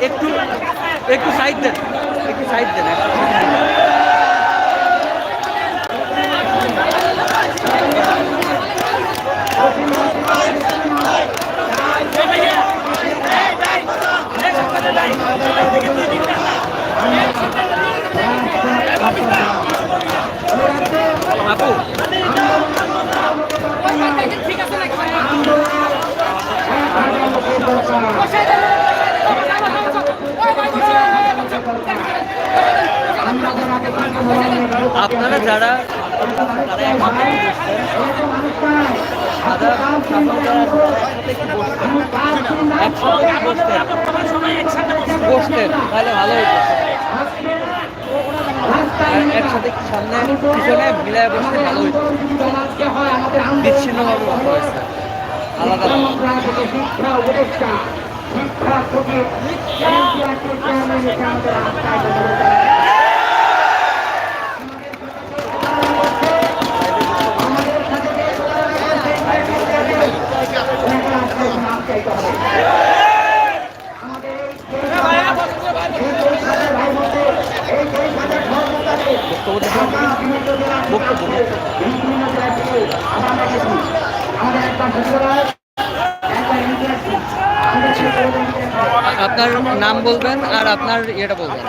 একটু একটু সাইড দেন একটু সাইড দেন আপু আপনারা যারা বসতেন তাহলে ভালো একসাথে সামনে পিছনে মিলায় বসতে ভালো বিচ্ছিন্নভাবে শিক্ষা আপনার নাম বলবেন আর আপনার ইয়েটা বলবেন।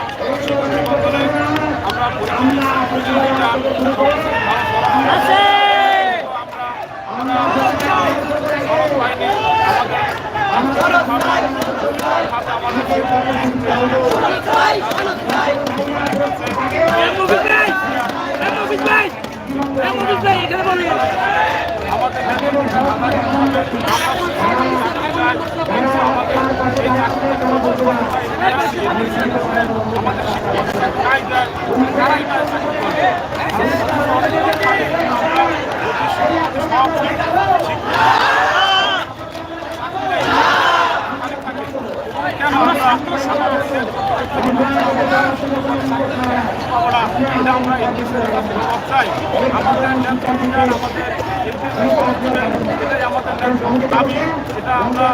আমাদের দাবি এটা আমরা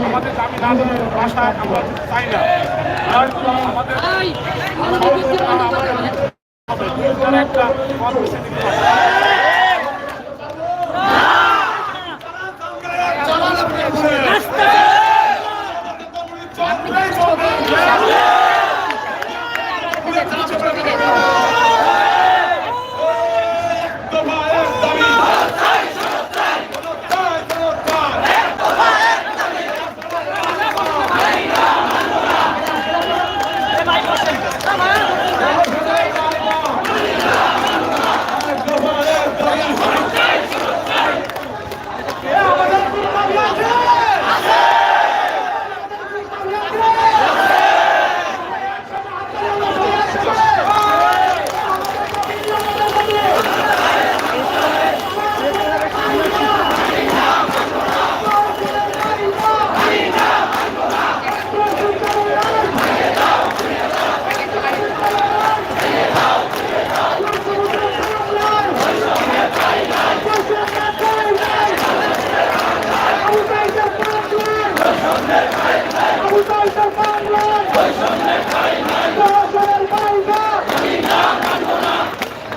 আমাদের দাবি না দিলে ভাষায় আমরা চাই না আর আমাদের আমাদের একটা পথ বেছে 네.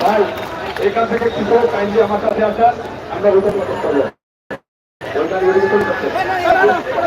ভাই এখান থেকে কিছু কাইন্ডলি আমার আসা আমরা ওইটা করতে পারব ওইটা করতে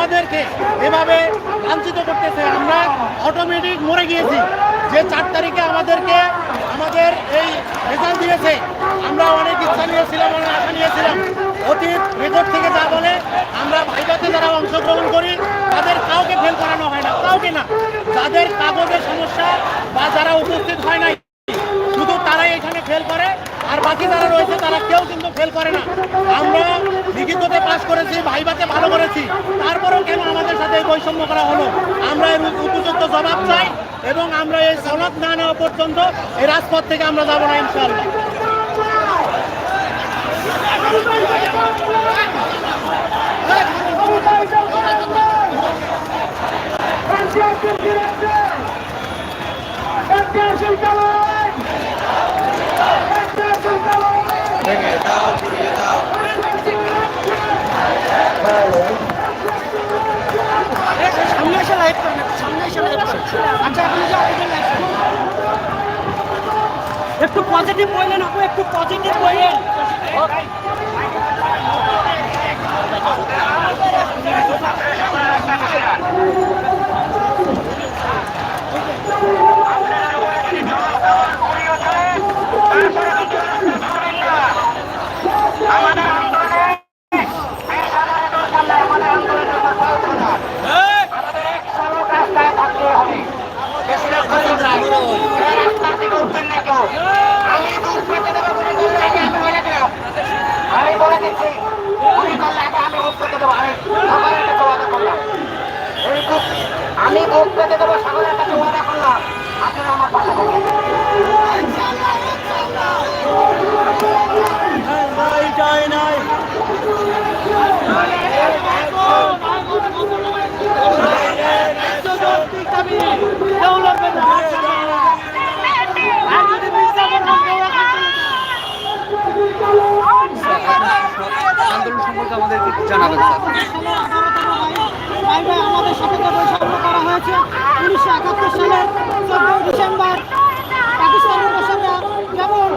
আমাদেরকে এভাবে লাঞ্ছিত করতেছে। আমরা অটোমেটিক মরে গিয়েছি। যে চার তারিখে আমাদেরকে আমাদের এই রেজাল্ট দিয়েছে, আমরা অনেক ইচ্ছা নিয়েছিলাম অনেক আশা নিয়েছিলাম অতীত রেকর্ড থেকে যা বলে, আমরা ভাইভাতে যারা অংশগ্রহণ করি, তাদের কাউকে ফেল করানো হয় না, কাউকে না। যাদের কাগজের সমস্যা বা যারা উপস্থিত হয় নাই, শুধু তারাই এখানে ফেল করে। আর বাকি যারা রয়েছে তারা কেউ কিন্তু ফেল করে না আমরা লিখিততে পাশ করেছি ভাইভাতে ভালো করেছি তারপরেও কেন আমাদের সাথে বৈষম্য করা হলো আমরা এর উপ- উপযুক্ত জবাব চাই এবং আমরা এই সনদ না নেওয়া পর্যন্ত এই রাজপথ থেকে আমরা যাব না ইনশাল্লাহ একটু পজিটিভ বললেন আপু একটু পজিটিভ বললেন। আমি বলে দিচ্ছি গুলি করলে আগে আমি মুখ পেতে দেবো আমি সকলের কাছে ওয়াদা করলাম এই বুক আমি মুখ পেতে দেবো কাছে ওয়াদা করলাম আমার পাশে আন্দোলন সম্পর্কে আমাদেরকে জানাবেন বাইরে আমাদের সাথে বৈষম্য করা হয়েছে, উনিশশো একাত্তর সালের চোদ্দই ডিসেম্বর পাকিস্তানের দোষররা যেমন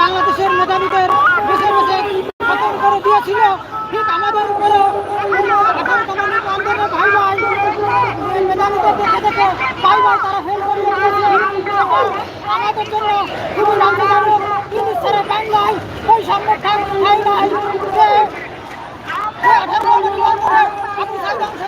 বাংলাদেশের মেধাবীদের বেছে বেছে খতম করে দিয়েছিল, ঠিক আমাদের ফেল করে আমাদের জন্য খুবই কিন্তু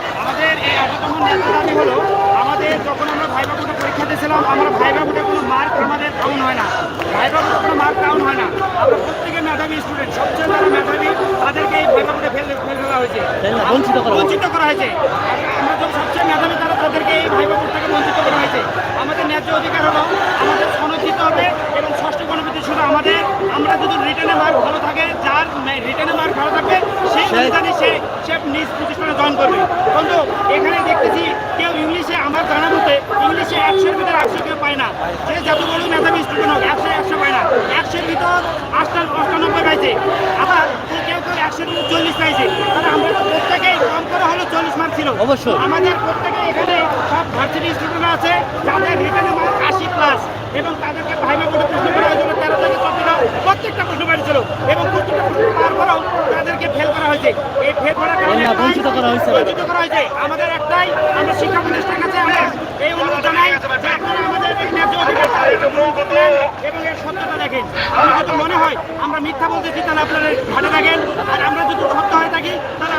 আমাদের এই আঠাতম দাবি হলো আমাদের যখন আমরা ভাইবা পরীক্ষা দিয়েছিলাম আমরা ভাইবা কোনো মার্ক আমাদের ডাউন হয় না। ভাইবা কোনো মার্ক ডাউন হয় না। আমরা প্রত্যেকে মেধাবী স্টুডেন্ট সবচেয়ে যারা মেধাবী তাদেরকে এই ভাইবা ফেল ফেল ফেলা হয়েছে। বঞ্চিত করা হয়েছে। বঞ্চিত করা হয়েছে। আমরা যখন সবচেয়ে মেধাবী তারা তাদেরকে এই ভাইবা থেকে বঞ্চিত করা হয়েছে। আমাদের ন্যায্য অধিকার হলো আমাদের সনদ হবে এবং ষষ্ঠ গণপতি শুধু আমাদের আমরা যদি রিটার্নে মার্ক ভালো থাকে যার রিটার্নে মার্ক ভালো থাকবে সেই অনুযায়ী সে সে নিজ প্রতিষ্ঠানে জয়েন করবে। কিন্তু এখানে দেখতেছি কেউ ইংলিশে আমার জানা মতে ইংলিশে একশোর ভিতরে একশো কেউ পায় না। সে যত বড় মেধাবী স্টুডেন্ট হোক একশো একশো পায় না। একশোর ভিতর আটটা অষ্টানব্বই পাইছে। আবার ভিতর চল্লিশ পাইছে তাহলে আমরা তো প্রত্যেকেই কম করে হলো চল্লিশ মার্ক ছিল অবশ্যই। আমাদের প্রত্যেকে এখানে সব ভার্সিটি স্টুডেন্ট আছে যাদের রিটার্নে মার্ক আশি প্লাস এবং তাদেরকে ভাইবা প্রশ্ন করা হয়েছিল তেরো থেকে চোদ্দটা প্রত্যেকটা প্রশ্ন বাড়িছিল এবং প্রত্যেকটা প্রশ্ন পাওয়ার পরেও তাদেরকে ফেল করা হয়েছে এই ফেল করার কারণে বঞ্চিত করা হয়েছে। বঞ্চিত করা হয়েছে আমাদের একটাই আমরা শিক্ষা প্রতিষ্ঠানের কাছে আমরা এই অনুরোধ জানাই যে আপনারা আমাদের এই ন্যায্য দেখেন আমার যদি মনে হয় আমরা মিথ্যা বলতেছি তাহলে আপনারা ঘাটে থাকেন আর আমরা যদি সত্য হয়ে থাকি তাহলে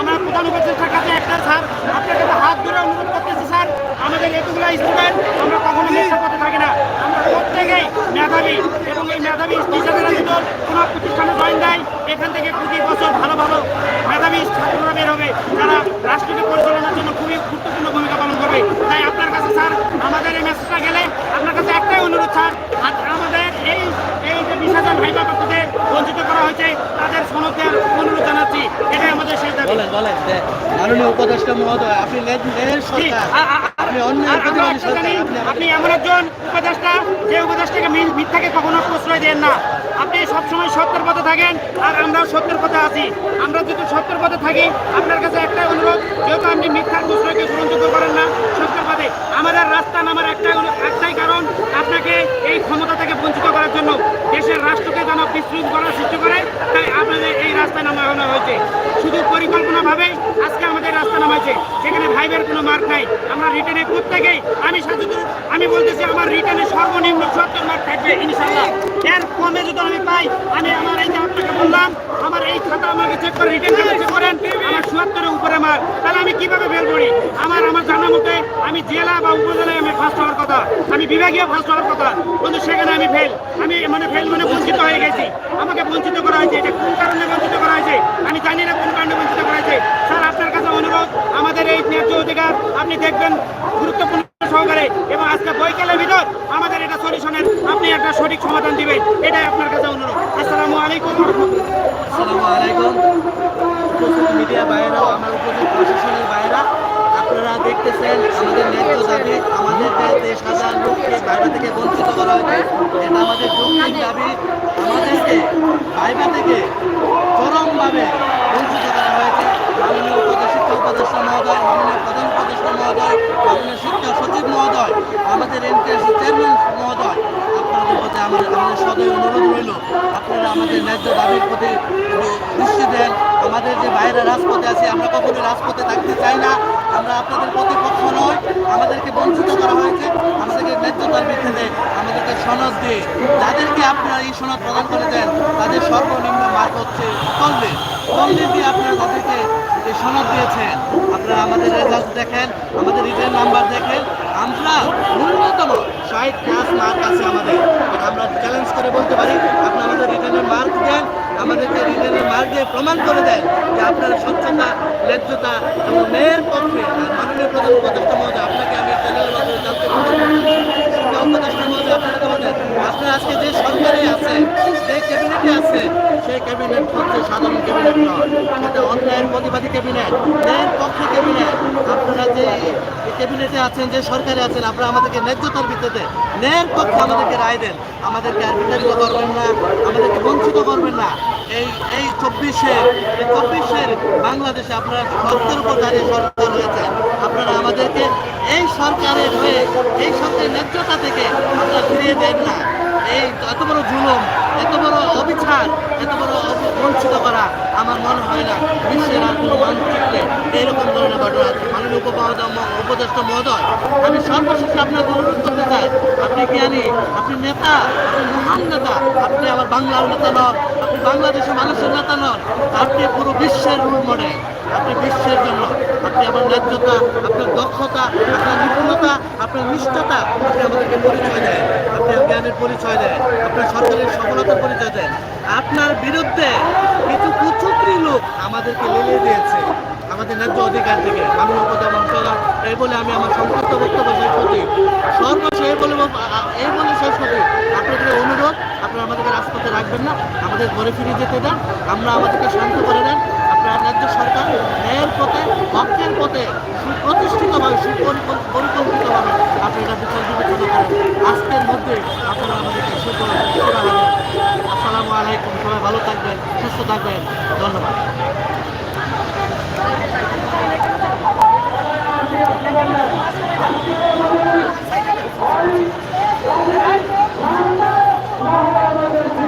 আমরা প্রধান উপদেষ্টার কাছে একটা স্যার আপনার কাছে হাত ধরে অনুরোধ করতেছি স্যার। আমাদের এতগুলো স্টুডেন্ট, আমরা কখনো মিথ্যা করতে থাকি না। আমরা প্রত্যেকেই মেধাবী এবং এই মেধাবী টিচাররা যদি কোনো প্রতিষ্ঠানে জয়েন দেয়, এখান থেকে প্রতি বছর ভালো ভালো মেধাবী ছাত্ররা বের হবে। যারা রাষ্ট্রকে পরিচালনার জন্য খুবই গুরুত্বপূর্ণ ভূমিকা পালন করবে তাই আপনার কাছে স্যার আমাদের এই মেসেজটা গেলে আপনার কাছে একটাই অনুরোধ স্যার আমাদের এই এই যে বিশ হাজার ভাইবা প্রাপ্তিতে বঞ্চিত করা হয়েছে তাদের সনদ দেওয়ার অনুরোধ জানাচ্ছি। এটাই আমাদের শেষ দাবি। বলেন বলেন মাননীয় উপদেষ্টা মহোদয় আপনি আপনি এমন একজন উপদেষ্টা যে উপদেষ্টাকে মিথ্যাকে কখনো প্রশ্রয় দেন না। আপনি সবসময় সত্যের পথে থাকেন আর আমরাও সত্যের পথে আছি। আমরা যেহেতু সত্যের পথে থাকি আপনার কাছে একটাই অনুরোধ যেহেতু আপনি মিথ্যার প্রশ্রয়কে গ্রহণযোগ্য করেন না সত্যের পথে আমাদের রাস্তা নামার একটাই একটাই কারণ আপনাকে এই ক্ষমতা থেকে বঞ্চিত করার জন্য দেশের রাষ্ট্রকে যেন বিস্তৃত করার সৃষ্টি করে, তাই আপনাদের এই রাস্তায় নামানো হয়েছে। শুধু পরিকল্পনাভাবেই আজকে আমাদের রাস্তা নামাইছে সেখানে ভাইবের কোনো মার্ক নাই। আমরা রিটার্নে প্রত্যেকেই, আমি সাজুদুর আমি বলতেছি আমার রিটার্নে সর্বনিম্ন সত্তর মার্ক থাকবে ইনশাল্লাহ এর কমে যদি আমি পাই, আমি আমার এই বললাম, আমার এই খাতা আমাকে চেক করে রিটার্ন চেক করেন। আমার চুয়াত্তরের উপরে মার তাহলে আমি কীভাবে ফেল করি? আমার আমার জানা মতে আমি জেলা বা উপজেলায় আমি ফার্স্ট হওয়ার কথা। আমি বিভাগীয় ফার্স্ট হওয়ার কথা। কিন্তু সেখানে আমি ফেল আমি মানে ফেল মানে বঞ্চিত হয়ে গেছি আমাকে বঞ্চিত করা হয়েছে এটা কোন কারণে বঞ্চিত করা হয়েছে আমি জানি না কোন কারণে বঞ্চিত করা হয়েছে স্যার আপনার কাছে অনুরোধ আমাদের এই ন্যায্য অধিকার আপনি দেখবেন গুরুত্বপূর্ণ সহকারে এবং আজকে বৈকালের ভিতর আমাদের এটা সলিউশনের আপনি একটা সঠিক সমাধান দিবেন এটাই আপনার কাছে অনুরোধ আসসালামু আলাইকুম রহমতুল্লাহ আসসালামু আলাইকুম উপস্থিত মিডিয়া বাইরেও আমার উপস্থিত প্রশাসনের বাইরা আপনারা দেখতেছেন আমাদের ন্যায্য দাবি আমাদের যে তেইশ হাজার লোককে বাইরে থেকে বঞ্চিত করা হয়েছে এটা আমাদের যৌক্তিক দাবি আমাদেরকে বাইরে থেকে চরমভাবে বঞ্চিত করা হয়েছে। মাননীয় উপদেশ শিক্ষা উপদেষ্টা মহোদয়, মাননীয় প্রধান উপদেষ্টা মহোদয়, মাননীয় শিক্ষা সচিব মহোদয়, আমাদের এনটিএসি চেয়ারম্যান মহোদয়, আপনাদের প্রতি আমাদের আমাদের সদয় অনুরোধ রইল। আপনারা আমাদের ন্যায্য দাবির প্রতি দৃষ্টি দেন। আমাদের যে বাইরে রাজপথে আছে, আমরা কখনো রাজপথে থাকতে চাই না। আমরা আপনাদের প্রতিপক্ষ নয়, আমাদেরকে বঞ্চিত করা হয়েছে। আমাদেরকে ন্যায্যতার ভিত্তিতে আমাদেরকে সনদ দিয়ে যাদেরকে আপনারা এই সনদ প্রদান করে দেন, তাদের সর্বনিম্ন মার্ক হচ্ছে চল্লিশ চল্লিশ দিয়ে আপনারা তাদেরকে এই সনদ দিয়েছেন, আপনারা আমাদের রেজাল্ট দেখেন, আমাদের রিটার্ন নাম্বার দেখেন। আমরা ন্যূনতম ষাট প্লাস মার্ক আছে আমাদের। আমরা চ্যালেঞ্জ করে বলতে পারি আপনি আমাদের রিটার্নের মার্ক দেন আমাদেরকে রিটার্নের মার্ক দিয়ে প্রমাণ করে দেন যে আপনারা স্বচ্ছতা, ন্যায্যতা এবং ন্যায়ের পক্ষে মাননীয় প্রধান উপদেষ্টা মহোদয়, আপনাকে আমি আপনাকে আপনারা আজকে যে সরকারে আছে যে ক্যাবিনেটে আছে, সেই ক্যাবিনেট হচ্ছে সাধারণ ক্যাবিনেট নয়, সেটা অন্যায়ের প্রতিবাদী ক্যাবিনেট, ন্যায়ের পক্ষে ক্যাবিনেট। আপনারা যে ক্যাবিনেটে আছেন, যে সরকারে আছেন, আপনারা আমাদেরকে ন্যায্যতার ভিত্তিতে ন্যায়ের পক্ষে আমাদেরকে রায় দেন। আমাদেরকে আর করবেন না, আমাদেরকে বঞ্চিত করবেন না। এই এই চব্বিশে, এই চব্বিশের বাংলাদেশে আপনারা সরকার উপর দাঁড়িয়ে সরকার হয়েছে আপনারা আমাদেরকে এই সরকারের হয়ে, এই সরকারের ন্যায্যতা থেকে আপনারা ফিরিয়ে দেন না। এই এত বড় জুলুম, এত বড় অবিচার, এত বড় বঞ্চিত করা আমার মনে হয় না। বিশ্বের আর কোনো মানচিত্রে এরকম ধরনের ঘটনা আছে। মাননীয় উপমহোদয় উপদেষ্টা মহোদয়, আমি সর্বশেষে আপনাকে অনুরোধ করতে চাই, আপনি জ্ঞানী, আপনি নেতা, আপনি মহান নেতা, আপনি আমার বাংলার নেতা নন, আপনি বাংলাদেশের মানুষের নেতা নন, আপনি পুরো বিশ্বের রোল মডেল আপনি বিশ্বের জন্য। আপনি আমার ন্যায্যতা, আপনার দক্ষতা, আপনার নিপুণতা, আপনার নিষ্ঠতা, আপনি আমাদেরকে পরিচয় দেন। আপনার জ্ঞানের পরিচয় দেন। আপনার সরকারের সফলতার পরিচয় দেন। আপনার বিরুদ্ধে কিছু কুচুকরি লোক আমাদেরকে লেলিয়ে দিয়েছে। আমাদের ন্যায্য অধিকার থেকে। মাননীয় উপদেশ মন্ত্রণালয় এই বলে আমি আমার সংক্ষিপ্ত বক্তব্য শেষ করছি। সর্বশেষ এই বলে এই বলে শেষ করছি। আপনাদের অনুরোধ, আপনারা আমাদেরকে রাজপথে রাখবেন না। আমাদের ঘরে ফিরে যেতে দেন। আমরা আমাদেরকে শান্ত করে দেন। রাজ্য সরকার ন্যায়ের পথে হকের পথে সুপ্রতিষ্ঠিতভাবে, সুপরিকল্পিতভাবে আপনারা বিচার বিবেচনা করেন। আজকের মধ্যে আপনারা আমাদেরকে আসসালামু আলাইকুম, সবাই ভালো থাকবেন, সুস্থ থাকবেন। ধন্যবাদ।